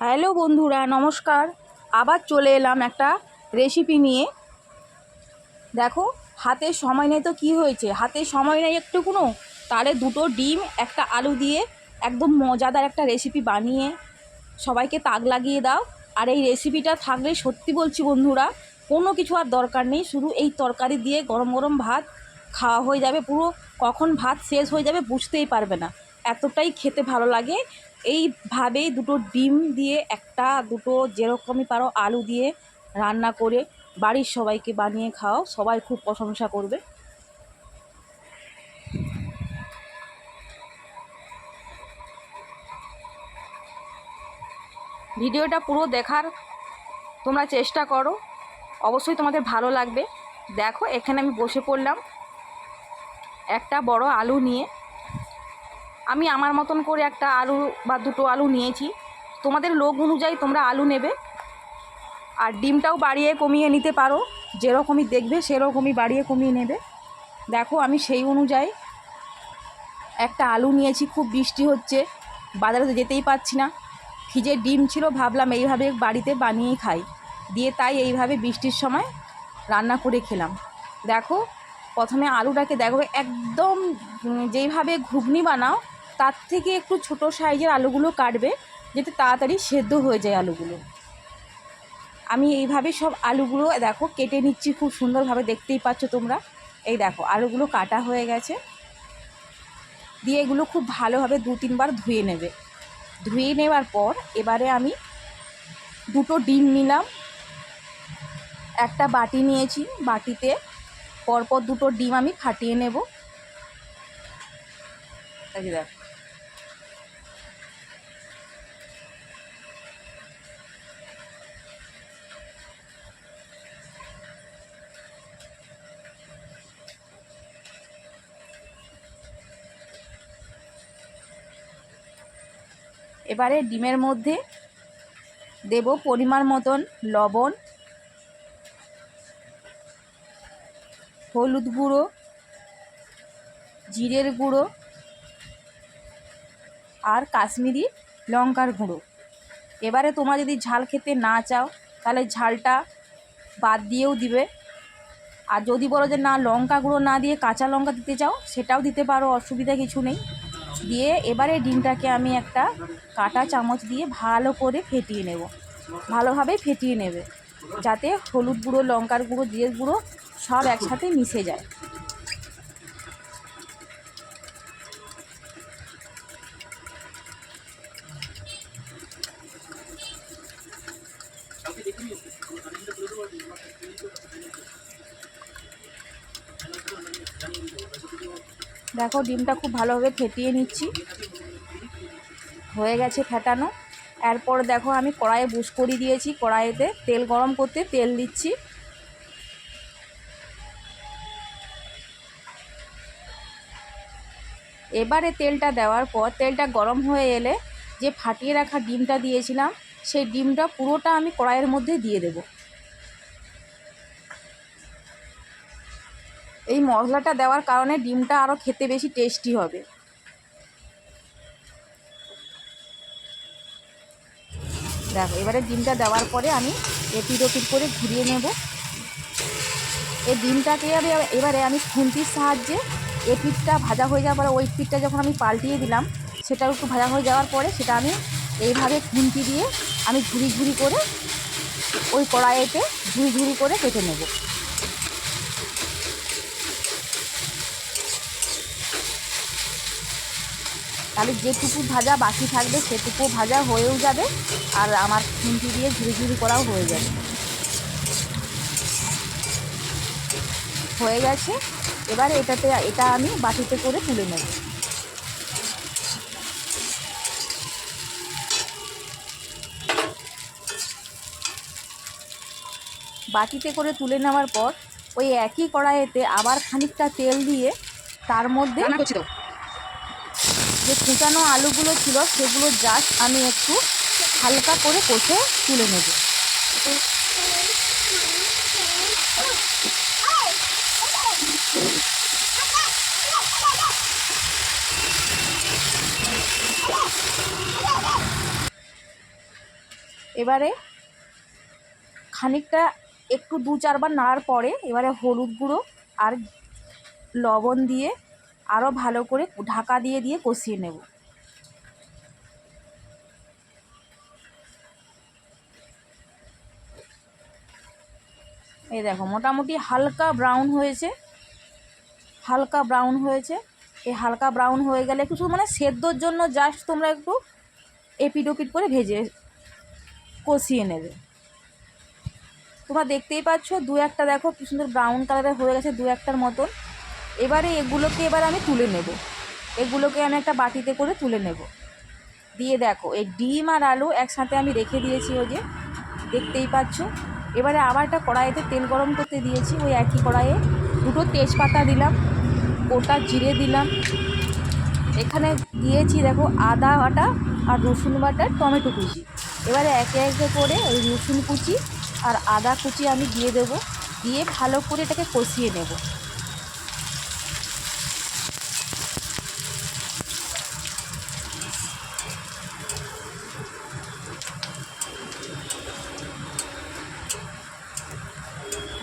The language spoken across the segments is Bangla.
হ্যালো বন্ধুরা, নমস্কার। আবার চলে এলাম একটা রেসিপি নিয়ে। দেখো, হাতে সময় নেই তো কী হয়েছে? হাতে সময় নেই একটুকুনো? তারে দুটো ডিম, একটা আলু দিয়ে একদম মজাদার একটা রেসিপি বানিয়ে সবাইকে তাক লাগিয়ে দাও। আর এই রেসিপিটা থাকলে সত্যি বলছি বন্ধুরা, কোনো কিছু আর দরকার নেই। শুধু এই তরকারি দিয়ে গরম গরম ভাত খাওয়া হয়ে যাবে। পুরো কখন ভাত শেষ হয়ে যাবে বুঝতেই পারবে না। এতটাই খেতে ভালো লাগে। এইভাবেই দুটো ডিম দিয়ে একটা, দুটো যেরকমই পারো আলু দিয়ে রান্না করে বাড়ির সবাইকে বানিয়ে খাও, সবাই খুব প্রশংসা করবে। ভিডিওটা পুরো দেখার তোমরা চেষ্টা করো, অবশ্যই তোমাদের ভালো লাগবে। দেখো, এখানে আমি বসে পড়লাম একটা বড় আলু নিয়ে। আমি আমার মতন করে একটা আলু বা দুটো আলু নিয়েছি। তোমাদের লোক অনুযায়ী তোমরা আলু নেবে। আর ডিমটাও বাড়িয়ে কমিয়ে নিতে পারো। যেরকমই দেখবে, সেরকমই বাড়িয়ে কমিয়ে নেবে। দেখো, আমি সেই অনুযায়ী একটা আলু নিয়েছি। খুব বৃষ্টি হচ্ছে। বাজারে তো যেতেই পারছি না। ফ্রিজে ডিম ছিল, ভাবলাম এইভাবে বাড়িতে বানিয়েই খাই। দিয়ে তাই এইভাবে বৃষ্টির সময় রান্না করে খেলাম। দেখো, প্রথমে আলুটাকে দেখো, একদম যেইভাবে ঘুগনি বানাও তার থেকে একটু ছোট সাইজের আলুগুলো কাটবে, যাতে তাড়াতাড়ি সেদ্ধ হয়ে যায় আলুগুলো। আমি এইভাবে সব আলুগুলো, দেখো, কেটে নিচ্ছি খুব সুন্দরভাবে, দেখতেই পাচ্ছ তোমরা। এই দেখো, আলুগুলো কাটা হয়ে গেছে। দিয়ে এগুলো খুব ভালোভাবে দু তিনবার ধুয়ে নেবে। ধুয়ে নেওয়ার পর এবারে আমি দুটো ডিম নিলাম। একটা বাটি নিয়েছি, বাটিতে পরপর দুটো ডিম আমি ফাটিয়ে নেব। দেখো। এবারে ডিমের মধ্যে দেব পরিমাণ মতন লবণ, হলুদ গুঁড়ো, জিরের গুঁড়ো আর কাশ্মীরি লঙ্কার গুঁড়ো। এবারে তোমরা যদি ঝাল খেতে না চাও, তাহলে ঝালটা বাদ দিয়েও দিবে। আর যদি বলো যে না, লঙ্কা গুঁড়ো না দিয়ে কাঁচা লঙ্কা দিতে চাও, সেটাও দিতে পারো, অসুবিধা কিছু নেই। দিয়ে এবারে ডিমটাকে আমি একটা কাটা চামচ দিয়ে ভালো করে ফেটিয়ে নেব। ভালোভাবে ফেটিয়ে নেবে। যাতে হলুদ গুঁড়ো, লঙ্কার গুঁড়ো, জিরের গুঁড়ো সব একসাথে মিশে যায়। দেখো, ডিমটা খুব ভালোভাবে ফেটিয়ে নিচ্ছি। হয়ে গেছে ফেটানো। এরপর দেখো, আমি কড়াইয়ে বুস করে দিয়েছি। কড়াইতে তেল গরম করতে তেল দিচ্ছি। এবারে তেলটা দেওয়ার পর, তেলটা গরম হয়ে এলে যে ফাটিয়ে রাখা ডিমটা দিয়েছিলাম, সেই ডিমটা পুরোটা আমি কড়াইয়ের মধ্যে দিয়ে দেব। মশলাটা দেওয়ার কারণে ডিমটা আরও খেতে বেশি টেস্টি হবে। দেখো, এবারে ডিমটা দেওয়ার পরে আমি এপিট ওপিট করে ঘুরিয়ে নেব। এই ডিমটাকে এবারে- এবারে আমি খুন্তির সাহায্যে এ পিঠটা ভাজা হয়ে যাওয়ার পরে ওই পিঠটা যখন আমি পাল্টিয়ে দিলাম সেটা একটু ভাজা হয়ে যাওয়ার পরে সেটা আমি এইভাবে খুন্তি দিয়ে আমি ঝুরি ঝুরি করে ওই কড়াইতে ঝুরি ঝুরি করে কেটে নেব। তাহলে যেটুকু ভাজা বাকি থাকবে, সেটুকু ভাজা হয়েও যাবে আর আমার খুন্তি দিয়ে ঝুরি ঝুরি করাও হয়ে যাবে। হয়ে গেছে। এবার এটাতে, এটা আমি বাটিতে করে তুলে নেব। বাটিতে করে তুলে নেওয়ার পর ওই একই কড়াইতে আবার খানিকটা তেল দিয়ে তার মধ্যে যে কুচানো আলুগুলো ছিল সেগুলো জাস্ট আমি একটু হালকা করে কষে তুলে নেব। এবারে খানিকটা একটু দু চারবার নাড়ার পরে এবারে হলুদ গুঁড়ো আর লবণ দিয়ে আরও ভালো করে ঢাকা দিয়ে দিয়ে কষিয়ে নেব। এই দেখো, মোটামুটি হালকা ব্রাউন হয়েছে। হালকা ব্রাউন হয়েছে। এই হালকা ব্রাউন হয়ে গেলে একটু মানে সেদ্ধর জন্য জাস্ট তোমরা একটু এপিট ওপিট করে ভেজে কষিয়ে নেবে। তোমরা দেখতেই পাচ্ছ, দু একটা দেখো কি সুন্দর ব্রাউন কালারের হয়ে গেছে দু একটার মতন। এবারে এগুলোকে এবার আমি তুলে নেব। এগুলোকে আমি একটা বাটিতে করে তুলে নেব। দিয়ে দেখো, এই ডিম আর আলু একসাথে আমি রেখে দিয়েছি ওই যে, দেখতেই পাচ্ছ। এবারে আবার একটা কড়াইতে তেল গরম করতে দিয়েছি, ওই একই কড়াইয়ে। দুটো তেজপাতা দিলাম, গোটা জিরে দিলাম। এখানে দিয়েছি দেখো আদা বাটা আর রসুন বাটা, টমেটো কুচি। এবারে একে একে করে ওই রসুন কুচি আর আদা কুচি আমি দিয়ে দেবো। দিয়ে ভালো করে এটাকে কষিয়ে নেব।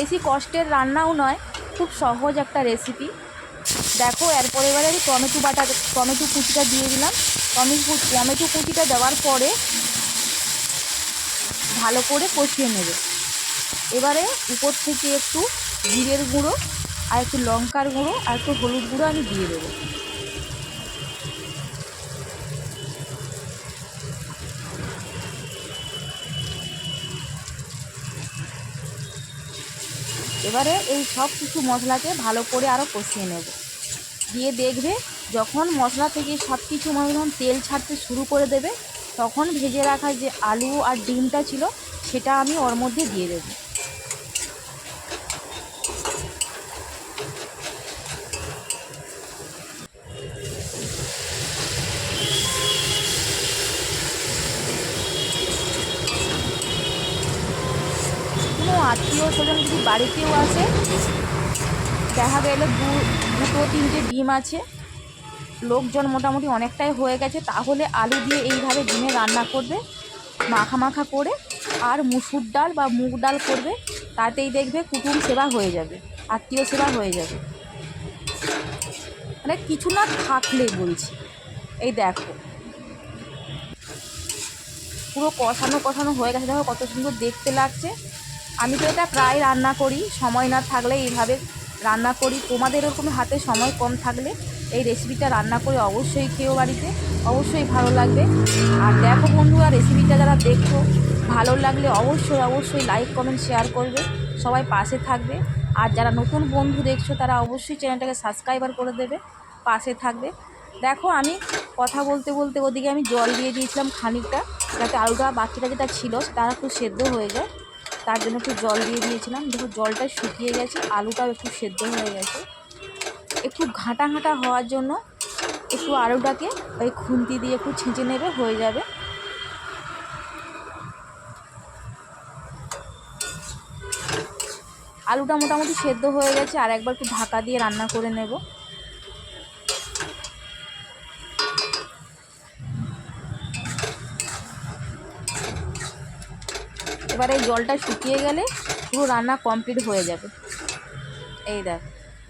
বেশি কষ্টের রান্নাও নয়, খুব সহজ একটা রেসিপি দেখো, এরপরে এবারে আমি টমেটো বাটা, টমেটো কুচিটা দিয়ে দিলাম। টমেটো টমেটো কুচিটা দেওয়ার পরে ভালো করে কষিয়ে নেবে। এবারে উপর থেকে একটু জিরের গুঁড়ো আর একটু লঙ্কার গুঁড়ো আর একটু হলুদ গুঁড়ো আমি দিয়ে দেবো। এবারে এই সব কিছু মশলাকে ভালো করে আরও কষিয়ে নেব। দিয়ে দেখবে যখন মশলা থেকে সব কিছু মানে যখন তেল ছাড়তে শুরু করে দেবে, তখন ভেজে রাখা যে আলু আর ডিমটা ছিল, সেটা আমি ওর মধ্যে দিয়ে দেবো কোনো আত্মীয় স্বজন যদি বাড়িতেও আসে দেখা গেলে দু, দুটো, তিনটে ডিম আছে। লোকজন মোটামুটি অনেকটাই হয়ে গেছে, তাহলে আলু দিয়ে এইভাবে ডিমে রান্না করবে, মাখা মাখা করে, আর মুসুর ডাল বা মুগ ডাল করবে, তাতেই দেখবে কুটুম সেবা হয়ে যাবে, আত্মীয় সেবা হয়ে যাবে। মানে কিছু না থাকলে বলছি, এই দেখো। পুরো কষানো কষানো হয়ে গেছে, দেখো কত সুন্দর দেখতে লাগছে। আমি তো এটা প্রায় রান্না করি, সময় না থাকলে এইভাবে রান্না করি। তোমাদের এরকম হাতে সময় কম থাকলে এই রেসিপিটা রান্না করে অবশ্যই খেয়েও বাড়িতে, অবশ্যই ভালো লাগবে। আর দেখো বন্ধুরা রেসিপিটা যারা দেখছ, ভালো লাগলে অবশ্যই অবশ্যই লাইক কমেন্ট শেয়ার করবে। সবাই পাশে থাকবে। আর যারা নতুন বন্ধু দেখছ, তারা অবশ্যই চ্যানেলটাকে সাবস্ক্রাইবার করে দেবে, পাশে থাকবে। দেখো আমি কথা বলতে বলতে ওদিকে আমি জল দিয়ে দিয়েছিলাম খানিকটা, যাতে আলুটা বাকিটা যেটা ছিল তারা একটু সেদ্ধ হয়ে যায়। তার জন্য একটু জল দিয়ে দিয়েছিলাম। দেখো, জলটা শুকিয়ে গেছে, আলুটাও একটু সেদ্ধ হয়ে গেছে। একটু ঘাঁটা ঘাঁটা হওয়ার জন্য একটু আলুটাকে ওই খুন্তি দিয়ে একটু ছেঁচে নেবে, হয়ে যাবে। আলুটা মোটামুটি সেদ্ধ হয়ে গেছে, আর একবার একটু ঢাকা দিয়ে রান্না করে নেব। এবার জলটা শুকিয়ে গেলে পুরো রান্না কমপ্লিট হয়ে যাবে। এই দেখ,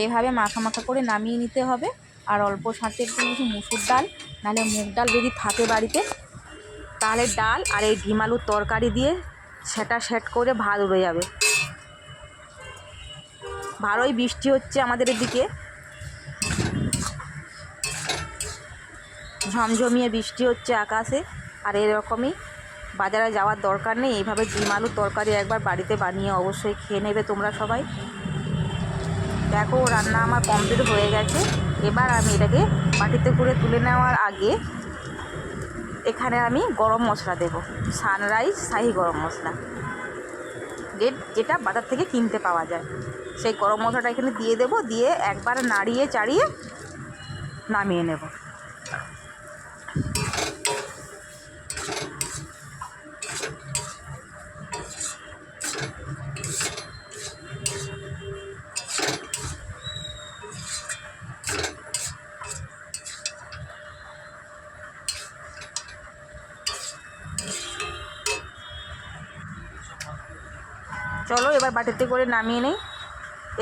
এইভাবে মাখা মাখা করে নামিয়ে নিতে হবে। আর অল্প সাথে একটু কিছু মুসুর ডাল, নাহলে মুগ ডাল যদি থাকে বাড়িতে, তাহলে ডাল আর এই ডিম আলুর তরকারি দিয়ে সেটা সেট করে ভাত উড়ে যাবে। ভালোই বৃষ্টি হচ্ছে আমাদের এদিকে। ঝমঝমিয়ে বৃষ্টি হচ্ছে আকাশে, আর এরকমই বাজারে যাওয়ার দরকার নেই। এইভাবে ডিম আলুর তরকারি একবার বাড়িতে বানিয়ে অবশ্যই খেয়ে নেবে তোমরা সবাই। দেখো, রান্না আমার কমপ্লিট হয়ে গেছে। এবার আমি এটাকে বাটিতে করে তুলে নেওয়ার আগে এখানে আমি গরম মশলা দেবো। সানরাইজ শাহি গরম মশলা। যেটা বাজার থেকে কিনতে পাওয়া যায়। সেই গরম মশলাটা এখানে দিয়ে দেবো। দিয়ে একবার নাড়িয়ে চাড়িয়ে নামিয়ে নেব। চলো এবার বাটিতে করে নামিয়ে নেই।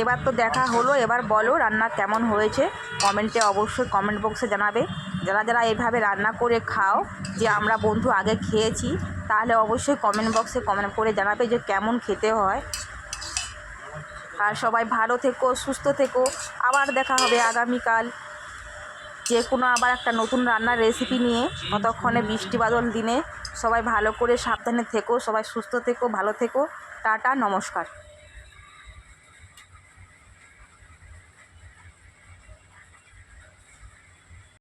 এবার তো দেখা হলো, এবার বলো রান্না কেমন হয়েছে। কমেন্টে অবশ্যই কমেন্ট বক্সে জানাবে। যারা যারা এইভাবে রান্না করে খাও, যে আমরা বন্ধু আগে খেয়েছি, তাহলে অবশ্যই কমেন্ট বক্সে কমেন্ট করে জানাবে যে কেমন খেতে হয়। আর সবাই ভালো থেকো, সুস্থ থেকো। আবার দেখা হবে আগামীকাল। যে কোনো আবার একটা নতুন রান্নার রেসিপি নিয়ে ততক্ষণে বৃষ্টি বাদল দিনে সবাই ভালো করে সাবধানে থেকো, সবাই সুস্থ থেকো, ভালো থেকো। টাটা, নমস্কার।